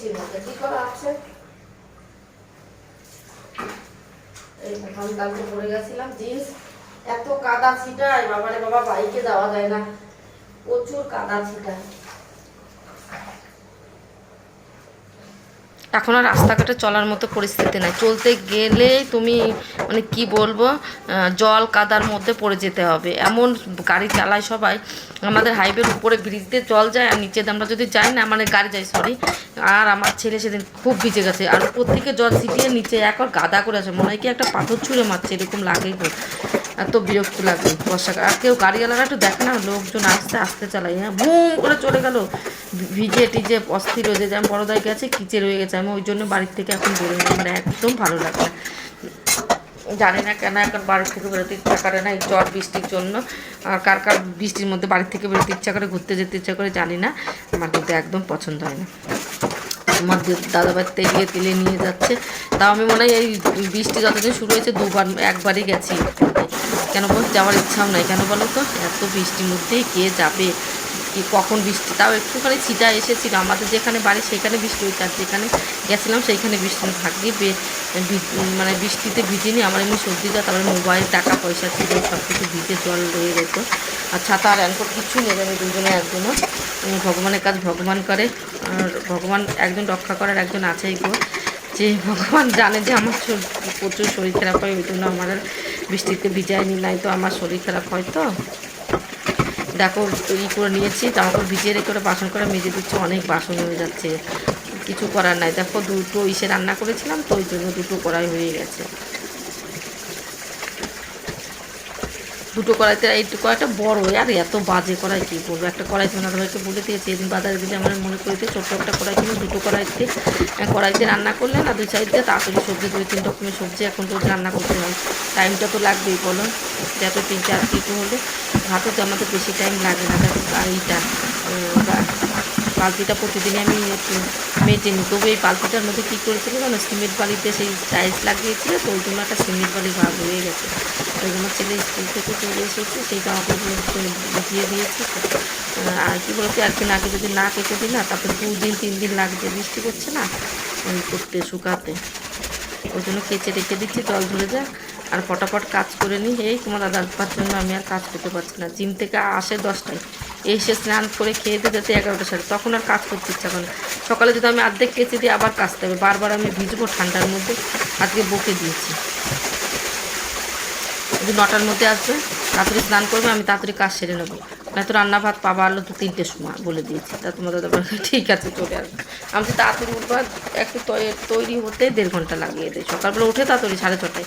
বৃষ্টির মধ্যে কি করা আছে আমি কালকে পরে গেছিলাম। জিন্স, এত কাদা ছিটায় বাবারে বাবা, বাইকে যাওয়া যায় না। প্রচুর কাদা ছিটায় এখন আর রাস্তাঘাটে চলার মতো পরিস্থিতি নাই। চলতে গেলেই তুমি মানে কি বলব জল কাদার মধ্যে পড়ে যেতে হবে। এমন গাড়ি চালায় সবাই, আমাদের হাইওয়ের উপরে ব্রিজ দিয়ে জল যায় আর নিচে আমরা যদি যাই না মানে গাড়ি যাই সরি আর আমার ছেলে সেদিন খুব ভিজে গেছে। আর উপর থেকে জল ছিটিয়ে নিচে একবার গাদা করে আছে মনে হয় কি একটা পাথর ছুঁড়ে মারছে, এরকম লাগেই এত বিরক্ত লাগে, বর্ষাকাল আর কেউ গাড়িওয়ালারা একটু দেখে না, লোকজন আস্তে আস্তে চালায় হ্যাঁ বুম করে চলে গেল। ভিজে টিজে অস্থির হয়ে যায়। আমি বড়দায় গেছে, কিচে রয়ে গেছে। আমি ওই জন্য বাড়ির থেকে এখন বেরোই না। আমার একদম ভালো লাগে জানি না কেন এখন বাড়ির থেকে বেরোতে ইচ্ছা করে না, এই ঝড় বৃষ্টির জন্য। আর কার কার বৃষ্টির মধ্যে বাড়ির থেকে বেরোতে ইচ্ছা করে, ঘুরতে যেতে ইচ্ছা করে, জানি না। আমার কিন্তু একদম পছন্দ হয় না। আমার দাদাবাড়ি তেলিয়ে তেলে নিয়ে যাচ্ছে। তাও আমি মনে হয় এই বৃষ্টি যতদিন শুরু হয়েছে, দুবার, একবারই গেছি। কেন বল, যাওয়ার ইচ্ছাও নাই। কেন বলো তো? এত বৃষ্টির মধ্যে কে যাবে? কি, কখন বৃষ্টি, তাও একটুখানি ছিটা এসেছিল। আমাদের যেখানে বাড়ি সেখানে বৃষ্টি হয়েছে, আর যেখানে গেছিলাম সেইখানে বৃষ্টি নেই। ভাগ্যে মানে বৃষ্টিতে ভিজিনি। আমার এমনি সর্দি দেওয়া তারপরে মোবাইল, টাকা, পয়সা ছিল সব কিছু ভিজে জল রয়ে যেত আর ছাতা আর অ্যাঙ্কর কিচ্ছু নেবে আমি দুজনে একজনও। ভগবানের কাজ ভগবান করে, আর ভগবান একজন রক্ষা করার একজন আছেই গো। যে ভগবান জানে যে আমার প্রচুর শরীর খারাপ হয়, ওই জন্য আমার বৃষ্টিতে ভিজায়নি, নাই তো আমার শরীর খারাপ হয় তো। দেখো ই করে নিয়েছি। জামাকাপড় ভিজিয়ে রেখে ওরা বাসন করে মেজে দিচ্ছে। অনেক বাসন হয়ে যাচ্ছে। কিছু করার নাই। দেখো, দুটো ইসে রান্না করেছিলাম, তো ওই জন্য দুটো কড়াই হয়ে গেছে। দুটো কড়াইতে এই কড়াইটা বড় আর, এত বাজে কড়াই কী বলব? একটা কড়াই তোমার দাদাভাইকে বলে দিয়েছি, এদিন বাজারে দিলে আমার মনে করে দিয়ে ছোট্ট একটা কড়াই কিনে দুটো কড়াইতে কড়াইতে রান্না করলে না, দুই সাইড দিয়ে তাড়াতাড়ি সবজি, দুই, তিন রকমের সবজি এখন তো রান্না করতে হয়। টাইমটা তো লাগবেই, বলো। যত তিন, চার কিছু হলে ভাতও তো আমাদের বেশি টাইম লাগে না এইটা বালতিটা প্রতিদিনই আমি মেজে নিই। তবু এই বালতিটার মধ্যে কী করেছিল জানো, সিমেন্ট বালিতে সেই টাইলস লাগিয়েছিল, তো ওই জন্য একটা সিমেন্ট বালি ভাগ হয়ে গেছে। ওই জন্য ছেলে স্কুল থেকে চলে এসেছে সেই জামা কাপড় দিয়ে দিয়েছি। আর কী বলতে, একদিন আগে যদি না কেটে দিই না, তারপরে দিন তিন দিন লাগছে বৃষ্টি করছে না, ওই করতে, শুকাতে। ওই জন্য কেচে রেখে দিচ্ছি, জল ধরে যাক। আর ফটাফট কাজ করে নিই। এই তোমার পার জন্য আমি আর কাজ করতে পারছি না। জিম থেকে আসে দশটায়। এসে স্নান করে খেয়ে দিতে যেতে এগারোটার সাথে তখন আর কাজ করতে ইচ্ছা করে। সকালে যদি আমি অর্ধেক কেচে দিয়ে আবার কাচতে হবে বারবার আমি ভিজবো ঠান্ডার মধ্যে, আজকে বকে দিয়েছি। যদি নটার মধ্যে আসবে, তাড়াতাড়ি স্নান করবে, আমি তাড়াতাড়ি কাজ সেরে নেব। নয়তো রান্না ভাত, পাবা, আলো তো তিনটের সময় বলে দিয়েছি। তা তোমার দাদা ঠিক আছে, চলে আসবে। আমি তো তাড়াতাড়ি উঠবো, আর একটু তৈরি হতে দেড় ঘণ্টা লাগিয়ে দেয়। সকালবেলা উঠে তাড়াতাড়ি সাড়ে ছটায়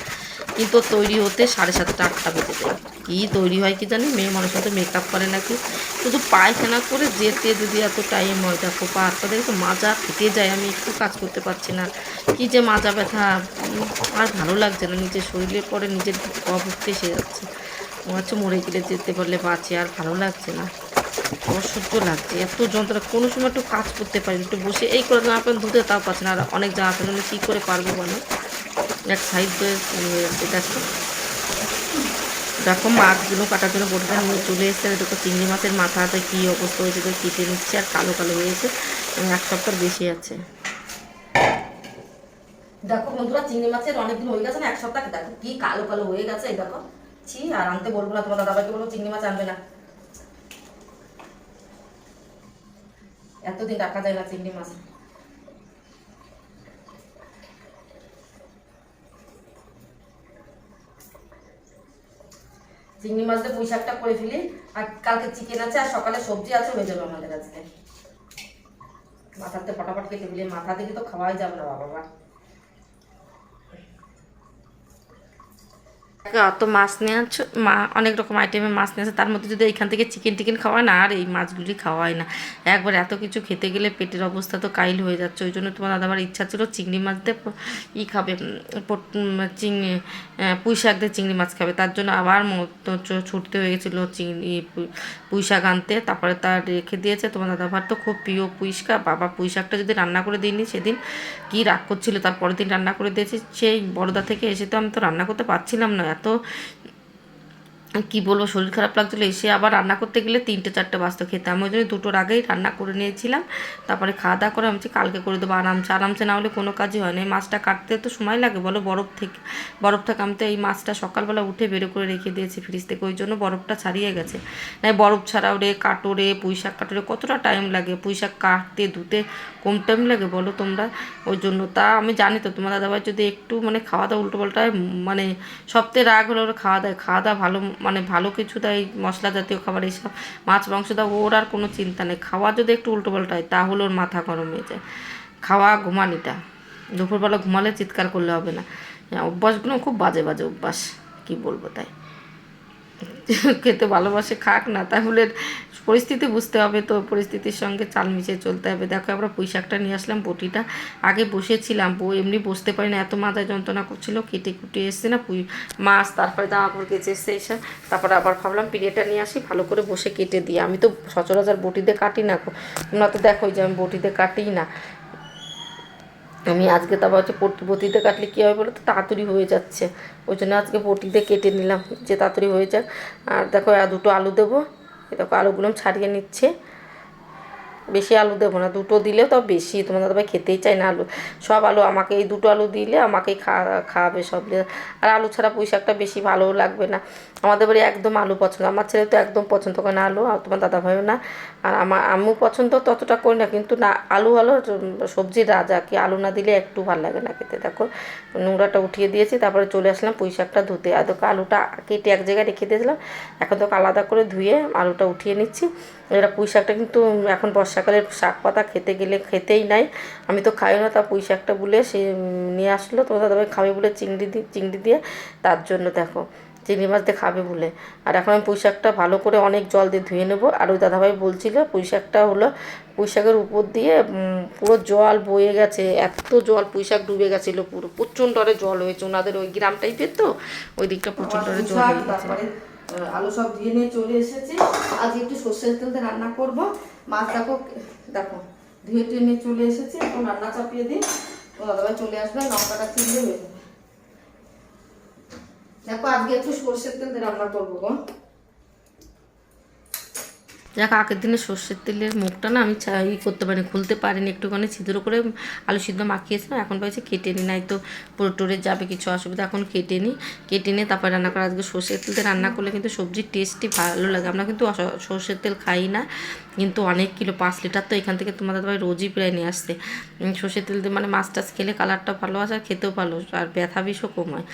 কিন্তু তৈরি হতে সাড়ে সাতটা, আটটা বেজে যায়। কী তৈরি হয় কি জানি? মেয়ে মানুষ মতো মেকআপ করে নাকি? শুধু পায়খানা করে যেতে যদি এত টাইম হয়, দেখো দেখে তো মাজা ফেটে যায়, আমি একটু কাজ করতে পারছি না। কী যে মাজা ব্যথা আর ভালো লাগছে না, নিজের শরীরের পরে নিজের অভুক্তি এসে যাচ্ছে। হচ্ছে মরে গেলে যেতে পারলে বাঁচে, আর ভালো লাগছে না। অসহ্য লাগছে, এত যন্ত্রণা, কোনো সময় একটু কাজ করতে পারি একটু বসে এই করে জামা প্যান্ট ধুতে তাও পারছে না, আর অনেক জামা প্যান্ট কী করে পারব বলো? এক সাইড দিয়ে দেখো মাছগুলো কাটার জন্য বোটটা নিয়ে চলে এসেছে দেখো চিংড়ি মাছের মাথাতে কী অবস্থা হয়েছে তো কেটে নিচ্ছে, আর কালো কালো হয়েছে এক সপ্তাহ বেশি আছে। দেখো বন্ধুরা, চিংড়ি মাছের অনেকদিন হয়ে গেছে না, এক সপ্তাহ, দেখো কি কালো কালো হয়ে গেছে, এই দেখো। ছি, আর আনতে বলব না, তোমার দাদাভাইকে বলব চিংড়ি মাছ আনবে না। এতদিন রাখা যায় না চিংড়ি মাছ। চিংড়ি মাছ দিয়ে পুঁই শাকটা করে ফেলি, আর কালকে চিকেন আছে আর সকালে সবজি আছে, হয়ে যাবে আমাদের আজকে। মাথাতে ফটাফট কেটে ফেলি, মাথা থেকে তো খাওয়াই যাবে না বাবা। অত মাছ নিয়ে মা, অনেক রকম আইটেমে মাছ নিয়ে আসে। তার মধ্যে যদি এইখান থেকে চিকেন টিকেন খাওয়ায় না, আর এই মাছগুলি খাওয়ায় না। একবার এত কিছু খেতে গেলে পেটের অবস্থা তো কাইল হয়ে যাচ্ছে। ওই জন্য তোমার দাদা দাদাবার ইচ্ছা ছিল চিংড়ি মাছ দিয়ে ই খাবে চিংড়ি পুঁই শাক দিয়ে চিংড়ি মাছ খাবে। তার জন্য আবার ছুটতে হয়ে গেছিল চিংড়ি, পুঁই শাক আনতে। তারপরে তার রেখে দিয়েছে। তোমার দাদাভার তো খুব প্রিয় পুঁই শাক। বাবা পুঁই শাকটা যদি রান্না করে দিইনি সেদিন কি রাগ করছিল, তার পরের দিন রান্না করে দিয়েছি। সেই বড়দা থেকে এসে তো আমি তো রান্না করতে পারছিলাম না। এত কি বলব, শরীর খারাপ লাগছিল, এসে আবার রান্না করতে গেলে তিনটে চারটে বাজতো খেতে আমি ওই জন্য দুটোর আগেই রান্না করে নিয়েছিলাম। তারপরে খাওয়া দাওয়া করে আমি কালকে করে দেবো আরামসে। আরামসে না হলে কোনো কাজই হয় না। এই মাছটা কাটতে তো সময় লাগে, বলো বরফ থেকে বরফ থেকে আমি তো এই মাছটা সকালবেলা উঠে বেরো করে রেখে দিয়েছি ফ্রিজ থেকে। ওই জন্য বরফটা ছাড়িয়ে গেছে। না বরফ ছাড়াও রে কাটো রে পুঁই শাক কাটো রে কতটা টাইম লাগে? পুঁই শাক কাটতে, ধুতে কম টাইম লাগে বলো তোমরা? ওই জন্য তা আমি জানি তো, তোমার দাদাভাই যদি একটু মানে খাওয়া দাওয়া উল্টো পাল্টায় মানে সপ্তাহে রাগ হলে ওরা খাওয়া দাওয়া খাওয়া দাওয়া ভালো মানে ভালো কিছু দেয় মশলা জাতীয় খাবার এইসব মাছ মাংস দাও ওর আর কোনো চিন্তা নেই। খাওয়া যদি একটু উল্টো পাল্টা হয় তাহলে ওর মাথা গরম হয়ে যায়। খাওয়া ঘুমানিটা। দুপুরবেলা ঘুমালে চিৎকার করলে হবে না। হ্যাঁ, অভ্যাসগুলো খুব বাজে বাজে অভ্যাস। কী বলব তাই? খেতে ভালোবাসে, খাক না, তাহলে পরিস্থিতি বুঝতে হবে তো, পরিস্থিতির সঙ্গে চাল মিশিয়ে চলতে হবে। দেখো, আমরা পুঁই শাকটা নিয়ে আসলাম, বটিটা। আগে বসেছিলাম, বউ এমনি বসতে পারি না, এত মাথায় যন্ত্রণা করছিল, কেটে কুটে এসছে না, পুঁই মাছ, তারপরে জামা কাপড় কেচে এসছে এসে, তারপরে আবার ভাবলাম পিড়েটা নিয়ে আসি, ভালো করে বসে কেটে দিই। আমি তো সচরাচর বটিতে কাটি না। তোমরা তো দেখোই যে আমি বটিতে কাটিই না। আমি আজকে তারপর হচ্ছে পট- বটিতে কাটলে কী হবে বলো তো? তাড়াতাড়ি হয়ে যাচ্ছে। ওই জন্য আজকে বটিতে কেটে নিলাম, যে তাড়াতাড়ি হয়ে যাক। আর দেখো দুটো আলু দেবো। দেখো, আলুগুলো ছাড়িয়ে নিচ্ছে। বেশি আলু দেবো না, দুটো দিলেও তো বেশি, তোমার দাদাভাই খেতেই চায় না আলু। সব আলু আমাকে, এই দুটো আলু দিলে আমাকেই খাওয়া খাওয়াবে সব। আর আলু ছাড়া পুঁই শাকটা বেশি ভালোও লাগবে না। আমাদের বাড়ি একদম আলু পছন্দ, আমার ছেলে তো একদম পছন্দ করে না আলু, আর তোমার দাদাভাইও না। আর আমার, আম্মু পছন্দ ততটা করি না, কিন্তু না, আলু হলো সবজির রাজা, কি আলু না দিলে একটু ভালো লাগে না খেতে, দেখো। নোংরাটা উঠিয়ে দিয়েছি, তারপরে চলে আসলাম পুঁই শাকটা ধুতে। আর দেখো আলুটা কেটে এক জায়গায় রেখে দিয়েছিলাম, এখন তোকে আলাদা করে ধুয়ে আলুটা উঠিয়ে নিচ্ছি। এরা পুঁই শাকটা কিন্তু এখন বর্ষাকালের শাক পাতা খেতে গেলে খেতেই নাই। আমি তো খাই না, তা পুঁই শাকটা বলে সে নিয়ে আসলো। তোমার দাদাভাই খাবে বলে চিংড়ি দিয়ে চিংড়ি দিয়ে, তার জন্য দেখো, চিংড়ি মাছ দিয়ে খাবে বলে। আর এখন আমি পুঁই শাকটা ভালো করে অনেক জল দিয়ে ধুয়ে নেব। আর ওই দাদাভাই বলছিল, পুঁই শাকটা হলো, পুঁই শাকের উপর দিয়ে পুরো জল বয়ে গেছে, এত জল, পুঁই শাক ডুবে গেছিল পুরো। প্রচণ্ড জল হয়েছে, ওনাদের ওই গ্রাম টাইপের তো ওই দিকটা প্রচণ্ড জল হয়ে গেছে। আলু সব ধুয়ে নিয়ে চলে এসেছি। আজকে একটু সর্ষের তেল দিয়ে রান্না করব। মাছ দেখো দেখো, ধুয়ে টুয়ে নিয়ে চলে এসেছি। এখন রান্না চাপিয়ে দিই। তো দাদাভাই চলে আসবে, লঙ্কাটা চিনলে হয়ে যাবে। দেখো, আজকে একটু সর্ষের তেল দিয়ে রান্না করব গো। যাক আগের দিনে সর্ষের তেলের মুখটা না আমি ই করতে পারিনি, খুলতে পারিনি একটুখানি, ছিদ্র করে আলু সিদ্ধ মাখিয়েছিলাম এখন পাইছে কেটে নিই, নাই তো পুরো টোরে যাবে কিছু অসুবিধা, এখন কেটে নিই, কেটে নিয়ে তারপর রান্না করা, আজকে সর্ষের তেলতে রান্না করলে কিন্তু সবজির টেস্টই ভালো লাগে, আমরা কিন্তু সর্ষের তেল খাই না, কিন্তু অনেক কিলো, পাঁচ লিটার তো এখান থেকে তোমাদের ভাই রোজই প্রায় নিয়ে আসছে সর্ষের তেল দিয়ে মানে মাছ টাছ খেলে কালারটা ভালো আসে আর খেতেও ভালো, আর ব্যথা বিষও কম হয়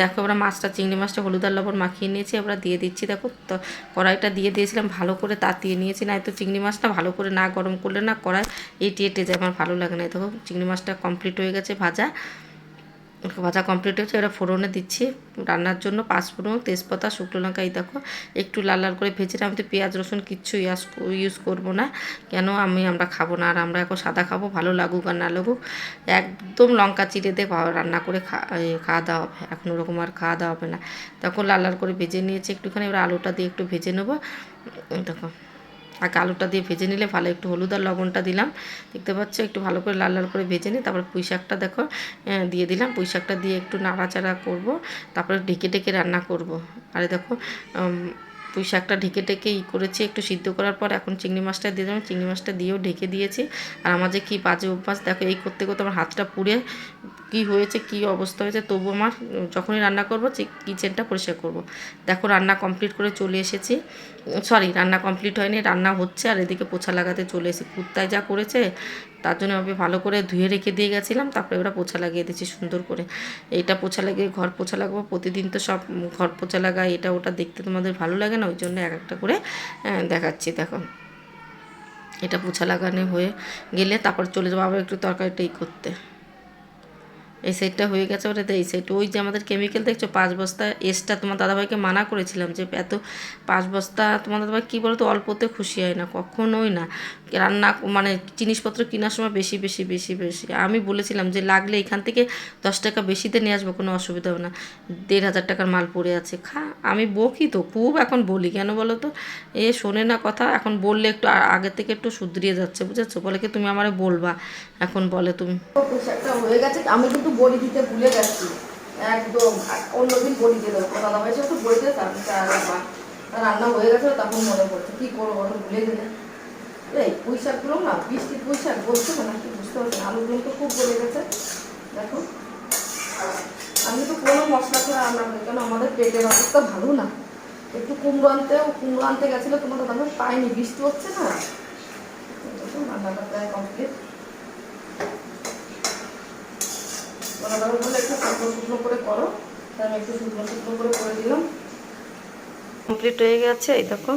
দেখো আমরা মাছটা, চিংড়ি মাছটা, হলুদ আর লবণ মাখিয়ে নিয়েছি আমরা দিয়ে দিচ্ছি, দেখো, তো কড়াইটা দিয়ে দিয়েছিলাম ভালো করে তাতিয়ে নিয়েছি না তো চিংড়ি মাছটা ভালো করে না গরম করলে না করায় এটি এটে যায়, আমার ভালো লাগে না। দেখো, চিংড়ি মাছটা কমপ্লিট হয়ে গেছে ভাজা। ভাজা কমপ্লিট হয়েছে, এবার ফোড়নে দিচ্ছি। রান্নার জন্য পাঁচ পাঁচফোড়ন, তেজপাতা, শুকনো লঙ্কা, এই দেখো, একটু লাল লাল করে ভেজে আমি তো পেঁয়াজ, রসুন কিচ্ছু ইয়াস ইউজ করব না। কেন? আমি, আমরা খাব না, আর আমরা এখন সাদা খাব, ভালো লাগুক আর না লাগুক। একদম লঙ্কা চিড়ে দিয়ে রান্না করে খাওয়া দাওয়া হবে। এখন ওরকম আর খাওয়া দাওয়া হবে না। তখন লাল লাল করে ভেজে নিয়েছি একটুখানি, এবার আলুটা দিয়ে একটু ভেজে নেব। দেখো। আগে আলুটা দিয়ে ভেজে নিলে ভালো, একটু হলুদ আর লবণটা দিলাম। দেখতে পাচ্ছ, একটু ভালো করে লাল লাল করে ভেজে নিই তারপর পুঁই শাকটা দেখো দিয়ে দিলাম। পুঁই শাকটা দিয়ে একটু নাড়াচাড়া করব, তারপরে ঢেকে ঢেকে রান্না করব। আর দেখো পুঁই শাকটা ঢেকে ঢেকে ই করেছি একটু সিদ্ধ করার পর, এখন চিংড়ি মাছটা দিয়ে দিলাম। চিংড়ি মাছটা দিয়েও ঢেকে দিয়েছি। আর আমার যে কী বাজে অভ্যাস, দেখো এই করতে করতে আমার হাতটা পুড়ে কি হয়েছে, কি অবস্থা হয়েছে, তবু আমার যখনই রান্না করব কিচেনটা পরিষ্কার করব। দেখো, রান্না কমপ্লিট করে চলে এসেছি। সরি রান্না কমপ্লিট হয়নি, রান্না হচ্ছে, আর এদিকে পোছা লাগাতে চলে এসেছি। কুত্তায় যা করেছে, তার জন্য আমি ভালো করে ধুয়ে রেখে দিয়ে গেছিলাম, তারপরে ওরা পোছা লাগিয়ে দিয়েছি সুন্দর করে। এটা পোছা লাগিয়ে, ঘর পোছা লাগাবো, প্রতিদিন তো সব ঘর পোছা লাগাই, এটা ওটা দেখতে তোমাদের ভালো লাগে না, ওই জন্য এক একটা করে দেখাচ্ছি, দেখো। এটা পোছা লাগানো হয়ে গেলে তারপর চলে যাব আবার একটু তরকারিটাই করতে। এই সাইডটা হয়ে গেছে ওটা। এই সাইড ওই যে আমাদের কেমিক্যাল দেখছ, পাঁচ বস্তা এসটা তোমার দাদাভাইকে মানা করেছিলাম যে এত পাঁচ বস্তা তোমার দাদাভাই কী বলতো, অল্পতে খুশি হয় না, কখনোই না। রান্না মানে জিনিসপত্র কেনার সময় বেশি বেশি বেশি বেশি। আমি বলেছিলাম যে লাগলে এখান থেকে দশ টাকা বেশিতে নিয়ে আসব, কোনো অসুবিধা হবে না। দেড় হাজার টাকার মাল পড়ে আছে। খা, আমি বকি তো, খুব এখন বলি। কেন বলো তো? এ শোনে না কথা, এখন বললে একটু আগে থেকে একটু শুধরিয়ে যাচ্ছে, বুঝেছ? বলে কি তুমি আমারে বলবা? এখন বলে তুমি। হয়ে গেছে, আমি কিন্তু বড়ি দিতে ভুলে গেছি একদম অন্যদিন বড়ি দেবো। দাদা ভাই তো বড়ি দিয়ে তার রান্না হয়ে গেছে, তখন মনে পড়ছে, কি করব ভুলে গেলে। এই পুঁই শাকগুলো না বৃষ্টির পুঁই শাক বলছো না কি বুঝতে পারছি না আলুগুলো তো খুব গলে গেছে। দেখো। আমি তো কোনো মশলা করে রান্না করি, কেন? আমাদের পেটের অবস্থা ভালো না। একটু কুমড়ো আনতে কুমড়ো আনতে গেছিল তোমার দাদা পাইনি, বৃষ্টি হচ্ছে না। রান্নাটা প্রায় কমপ্লিট দাদা ভাই বলে একটু শুকনো শুকনো করে করো। তাই আমি একটু শুকনো শুকনো করে করে দিলাম। কমপ্লিট হয়ে গেছে, এই দেখো।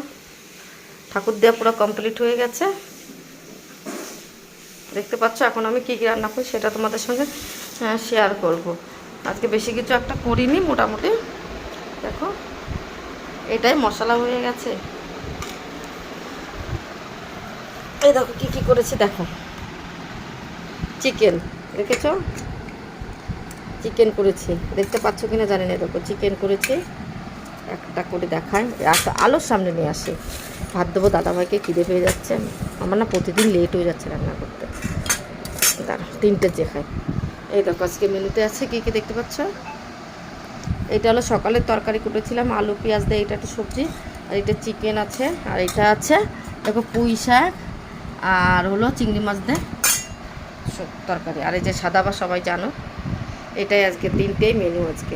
ঠাকুর দেওয়া পুরো কমপ্লিট হয়ে গেছে। দেখতে পাচ্ছ, এখন আমি কী কী রান্না করি সেটা তোমাদের সঙ্গে শেয়ার করব। আজকে বেশি কিছু একটা করিনি মোটামুটি। দেখো, এটাই মশলা হয়ে গেছে। এই দেখো, কী কী করেছি দেখো। চিকেন, দেখেছ? চিকেন করেছি। দেখতে পাচ্ছ কিনা জানি না, দেখো, চিকেন করেছি। একটা করে দেখায় একটা আলোর সামনে নিয়ে আসি। ভাত দেবো, দাদাভাইকে খিদে পেয়ে যাচ্ছে। আমার না প্রতিদিন লেট হয়ে যাচ্ছে রান্না করতে। দাঁড়া, তিনটে যে খাই। এই দেখো, আজকে মেনুতে আছে কী কী দেখতে পাচ্ছ? এটা হলো সকালের তরকারি কুটেছিলাম, আলু, পেঁয়াজ দিয়ে এটা একটা সবজি, আর এটা চিকেন আছে, আর এটা আছে, দেখো পুঁই শাক, আর হলো চিংড়ি মাছ দিয়ে তরকারি। আর এই যে সাদা বা সবাই জানো, এটাই আজকে তিনটেই মেনু আজকে।